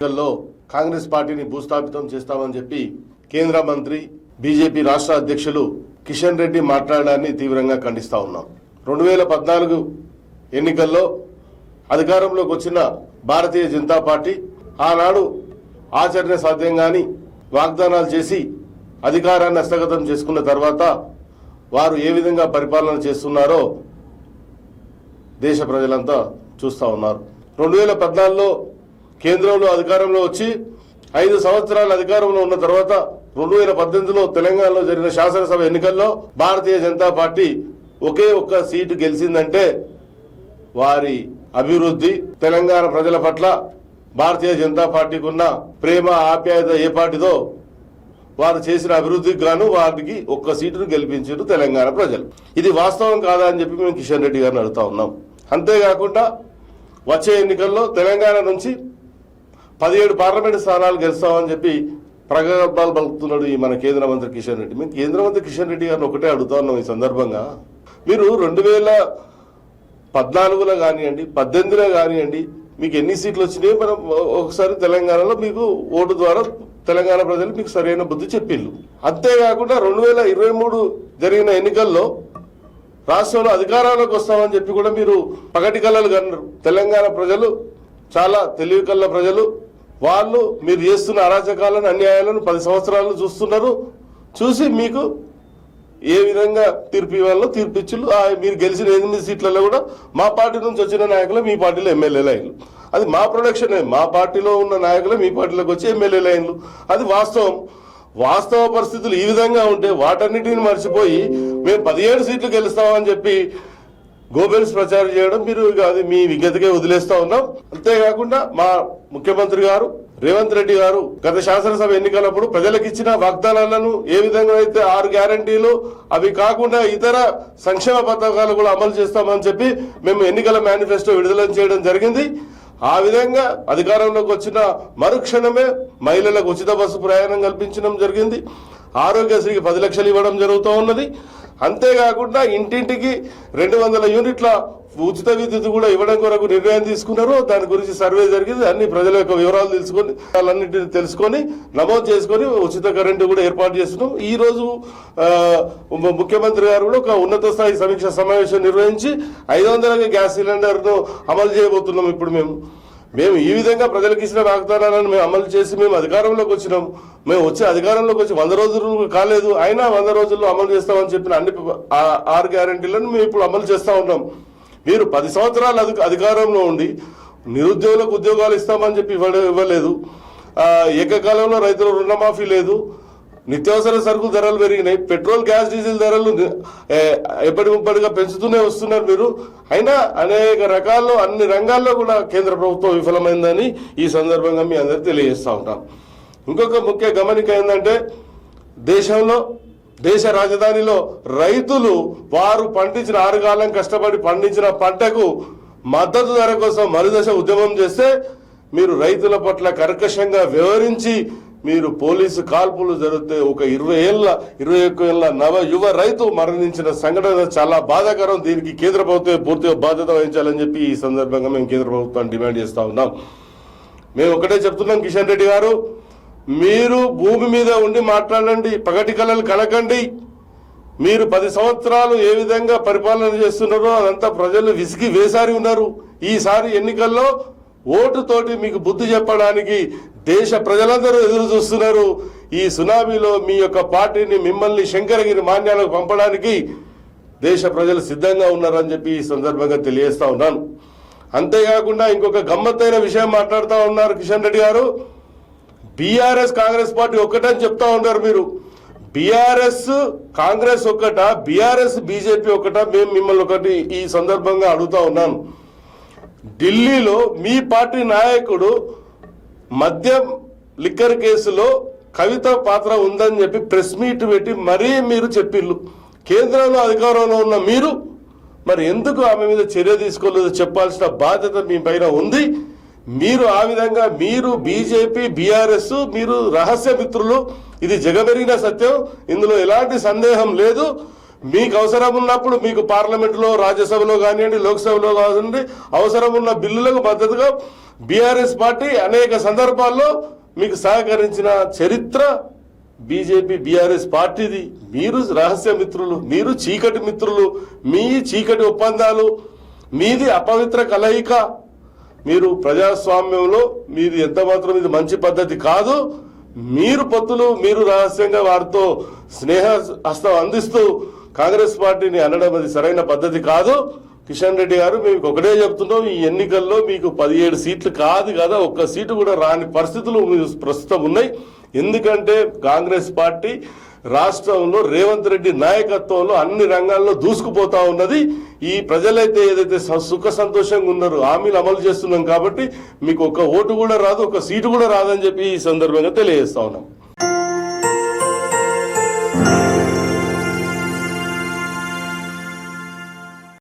లో కాంగ్రెస్ పార్టీని భూస్థాపితం చేస్తామని చెప్పి కేంద్ర మంత్రి బీజేపీ రాష్ట్ర అధ్యక్షులు కిషన్ రెడ్డి మాట్లాడడాన్ని తీవ్రంగా ఖండిస్తా ఉన్నాం. రెండు వేల పద్నాలుగు ఎన్నికల్లో అధికారంలోకి వచ్చిన భారతీయ జనతా పార్టీ ఆనాడు ఆచరణ సాధ్యం కాని వాగ్దానాలు చేసి అధికారాన్ని హస్తగతం చేసుకున్న తర్వాత వారు ఏ విధంగా పరిపాలన చేస్తున్నారో దేశ ప్రజలంతా చూస్తూ ఉన్నారు. రెండు వేల పద్నాలుగులో కేంద్రంలో అధికారంలో వచ్చి ఐదు సంవత్సరాల అధికారంలో ఉన్న తర్వాత రెండు వేల పద్దెనిమిదిలో తెలంగాణలో జరిగిన శాసనసభ ఎన్నికల్లో భారతీయ జనతా పార్టీ ఒకే ఒక్క సీటు గెలిచిందంటే వారి అభివృద్ధి తెలంగాణ ప్రజల పట్ల భారతీయ జనతా పార్టీకి ఉన్న ప్రేమ ఆప్యాయత ఏ పార్టీదో వారు చేసిన అభివృద్ధికి గాను వారికి ఒక్క సీటును గెలిపించారు తెలంగాణ ప్రజలు. ఇది వాస్తవం కాదా అని చెప్పి మేము కిషన్ రెడ్డి గారిని అడుగుతా ఉన్నాం. అంతేకాకుండా వచ్చే ఎన్నికల్లో తెలంగాణ నుంచి పదిహేడు పార్లమెంటు స్థానాలు గెలుస్తామని చెప్పి ప్రగల్భాలు పలుకుతున్నాడు ఈ మన కేంద్ర మంత్రి కిషన్ రెడ్డి. మేము కేంద్ర మంత్రి కిషన్ రెడ్డి గారిని ఒకటే అడుగుతా ఉన్నాం ఈ సందర్భంగా. మీరు రెండు వేల పద్నాలుగులో కానివ్వండి పద్దెనిమిదిలో కానివ్వండి మీకు ఎన్ని సీట్లు వచ్చినాయి మనం ఒకసారి తెలంగాణలో మీకు ఓటు ద్వారా తెలంగాణ ప్రజలు మీకు సరైన బుద్ధి చెప్పిళ్ళు. అంతేకాకుండా రెండు వేల ఇరవై మూడు జరిగిన ఎన్నికల్లో రాష్ట్రంలో అధికారాలకు వస్తామని చెప్పి కూడా మీరు పగటి కళలు కన్నారు. తెలంగాణ ప్రజలు చాలా తెలివి కళ్ళ ప్రజలు వాళ్ళు మీరు చేస్తున్న అరాచకాలను అన్యాయాలను పది సంవత్సరాలు చూస్తున్నారు. చూసి మీకు ఏ విధంగా తీర్పు ఇవ్వాలో తీర్పు ఇచ్చిళ్ళు ఆ మీరు గెలిచిన ఎనిమిది సీట్లలో కూడా మా పార్టీ నుంచి వచ్చిన నాయకులు మీ పార్టీలో ఎమ్మెల్యేలు లైన్లు. అది మా ప్రొడక్షన్ మా పార్టీలో ఉన్న నాయకులు మీ పార్టీలోకి వచ్చి ఎమ్మెల్యేలు అయ్యారు అది వాస్తవం. వాస్తవ పరిస్థితులు ఈ విధంగా ఉంటే వాటన్నిటిని మర్చిపోయి మేము పదిహేడు సీట్లు గెలుస్తామని చెప్పి గోబెల్స్ ప్రచారం చేయడం మీరు అది మీ విజ్ఞతకే వదిలేస్తా ఉన్నాం. అంతేకాకుండా మా ముఖ్యమంత్రి గారు రేవంత్ రెడ్డి గారు గత శాసనసభ ఎన్నికలప్పుడు ప్రజలకు ఇచ్చిన వాగ్దానాలను ఏ విధంగా అయితే ఆరు గ్యారంటీలు అవి కాకుండా ఇతర సంక్షేమ పథకాలు కూడా అమలు చేస్తామని చెప్పి మేము ఎన్నికల మేనిఫెస్టో విడుదల చేయడం జరిగింది. ఆ విధంగా అధికారంలోకి వచ్చిన మరుక్షణమే మహిళలకు ఉచిత బస్సు ప్రయాణం కల్పించడం జరిగింది. ఆరోగ్యశ్రీకి పది లక్షలు ఇవ్వడం జరుగుతూ ఉన్నది. అంతేకాకుండా ఇంటింటికి రెండు వందల యూనిట్ల ఉచిత విద్యుత్ కూడా ఇవ్వడం కొరకు నిర్ణయం తీసుకున్నారు. దాని గురించి సర్వే జరిగింది. అన్ని ప్రజల యొక్క వివరాలు తెలుసుకొని వాళ్ళన్నింటినీ తెలుసుకొని నమోదు చేసుకొని ఉచిత కరెంటు కూడా ఏర్పాటు చేస్తున్నాం. ఈ రోజు ముఖ్యమంత్రి గారు కూడా ఒక ఉన్నత స్థాయి సమీక్ష సమావేశం నిర్వహించి ఐదు వందల గ్యాస్ సిలిండర్ను అమలు చేయబోతున్నాం ఇప్పుడు మేము. మేము ఈ విధంగా ప్రజలకు ఇచ్చిన వాగ్దానాలను మేము అమలు చేసి మేము అధికారంలోకి వచ్చినాం. మేము వచ్చే అధికారంలోకి వచ్చి వంద రోజులు కాలేదు. అయినా వంద రోజుల్లో అమలు చేస్తామని చెప్పిన అన్ని ఆరు గ్యారంటీలను మేము ఇప్పుడు అమలు చేస్తూ ఉన్నాం. మీరు పది సంవత్సరాలు అధి- అధికారంలో ఉండి నిరుద్యోగులకు ఉద్యోగాలు ఇస్తామని చెప్పి ఇవ్వలేదు. ఏకకాలంలో రైతుల రుణమాఫీ లేదు. నిత్యావసర సరుకుల ధరలు పెరిగినాయి. పెట్రోల్ గ్యాస్ డీజిల్ ధరలు ఎప్పటి ముప్పటిగా పెంచుతూనే వస్తున్నారు మీరు. అయినా అనేక రకాల్లో అన్ని రంగాల్లో కూడా కేంద్ర ప్రభుత్వం విఫలమైందని ఈ సందర్భంగా మీ అందరికి తెలియజేస్తూ ఉంటాం. ఇంకొక ముఖ్య గమనిక ఏంటంటే దేశంలో దేశ రాజధానిలో రైతులు వారు పండించిన ఆరుగాలం కష్టపడి పండించిన పంటకు మద్దతు ధర కోసం మరుదశ ఉద్యమం చేస్తే మీరు రైతుల పట్ల కర్కశంగా వ్యవహరించి మీరు పోలీసు కాల్పులు జరిగితే ఒక ఇరవై ఏళ్ళ ఇరవై ఒక్క ఏళ్ళ నవ యువ రైతు మరణించిన సంఘటన చాలా బాధాకరం. దీనికి కేంద్ర ప్రభుత్వం పూర్తిగా బాధ్యత వహించాలని చెప్పి ఈ సందర్భంగా మేము కేంద్ర ప్రభుత్వాన్ని డిమాండ్ చేస్తూ ఉన్నాం. మేము ఒకటే చెప్తున్నాం కిషన్ రెడ్డి గారు మీరు భూమి మీద ఉండి మాట్లాడండి పగటి కళలు కనకండి మీరు పది సంవత్సరాలు ఏ విధంగా పరిపాలన చేస్తున్నారో అదంతా ప్రజలు విసిగి వేసారి ఉన్నారు. ఈసారి ఎన్నికల్లో ఓటుతోటి మీకు బుద్ధి చెప్పడానికి దేశ ప్రజలందరూ ఎదురు చూస్తున్నారు. ఈ సునామీలో మీ యొక్క పార్టీని మిమ్మల్ని శంకరగిరి మాన్యాలకు పంపడానికి దేశ ప్రజలు సిద్ధంగా ఉన్నారని చెప్పి ఈ సందర్భంగా తెలియజేస్తా ఉన్నాను. అంతేకాకుండా ఇంకొక గమ్మత్తైన విషయం మాట్లాడుతూ ఉన్నారు కిషన్ రెడ్డి గారు. బీఆర్ఎస్ కాంగ్రెస్ పార్టీ ఒక్కటని చెప్తా ఉన్నారు మీరు. బీఆర్ఎస్ కాంగ్రెస్ ఒక్కట బీఆర్ఎస్ బీజేపీ ఒక్కట మేము మిమ్మల్ని ఒకటి ఈ సందర్భంగా అడుగుతా ఉన్నాను. ఢిల్లీలో మీ పార్టీ నాయకుడు మద్యం లిక్కర్ కేసులో కవిత పాత్ర ఉందని చెప్పి ప్రెస్ మీట్ పెట్టి మరీ మీరు చెప్పిళ్ళు. కేంద్రంలో అధికారంలో ఉన్న మీరు మరి ఎందుకు ఆమె మీద చర్య తీసుకోలేదో? చెప్పాల్సిన బాధ్యత మీ పైన ఉంది. మీరు ఆ విధంగా మీరు బీజేపీ బీఆర్ఎస్ మీరు రహస్య మిత్రులు ఇది జగమెరిగిన సత్యం. ఇందులో ఎలాంటి సందేహం లేదు. మీకు అవసరం ఉన్నప్పుడు మీకు పార్లమెంట్లో రాజ్యసభలో కానివ్వండి లోక్సభలో కానివ్వండి అవసరం ఉన్న బిల్లులకు మద్దతుగా బీఆర్ఎస్ పార్టీ అనేక సందర్భాల్లో మీకు సహకరించిన చరిత్ర బీజేపీ బీఆర్ఎస్ పార్టీది. మీరు రహస్య మిత్రులు మీరు చీకటి మిత్రులు మీ చీకటి ఒప్పందాలు మీది అపవిత్ర కలయిక. మీరు ప్రజాస్వామ్యంలో మీది ఎంత మాత్రం ఇది మంచి పద్ధతి కాదు. మీరు పొత్తులు మీరు రహస్యంగా వారితో స్నేహ హస్తం అందిస్తూ కాంగ్రెస్ పార్టీని అనడం అది సరైన పద్ధతి కాదు. కిషన్ రెడ్డి గారు మీకు ఒకటే చెప్తున్నాం ఈ ఎన్నికల్లో మీకు పదిహేడు సీట్లు కాదు కదా ఒక్క సీటు కూడా రాని పరిస్థితులు ప్రస్తుతం ఉన్నాయి. ఎందుకంటే కాంగ్రెస్ పార్టీ రాష్ట్రంలో రేవంత్ రెడ్డి నాయకత్వంలో అన్ని రంగాల్లో దూసుకుపోతా ఉన్నది. ఈ ప్రజలైతే ఏదైతే స- సుఖ సంతోషంగా ఉన్నారో హామీలు అమలు చేస్తున్నాం కాబట్టి మీకు ఒక ఓటు కూడా రాదు ఒక సీటు కూడా రాదని చెప్పి ఈ సందర్భంగా తెలియజేస్తా ఉన్నాం.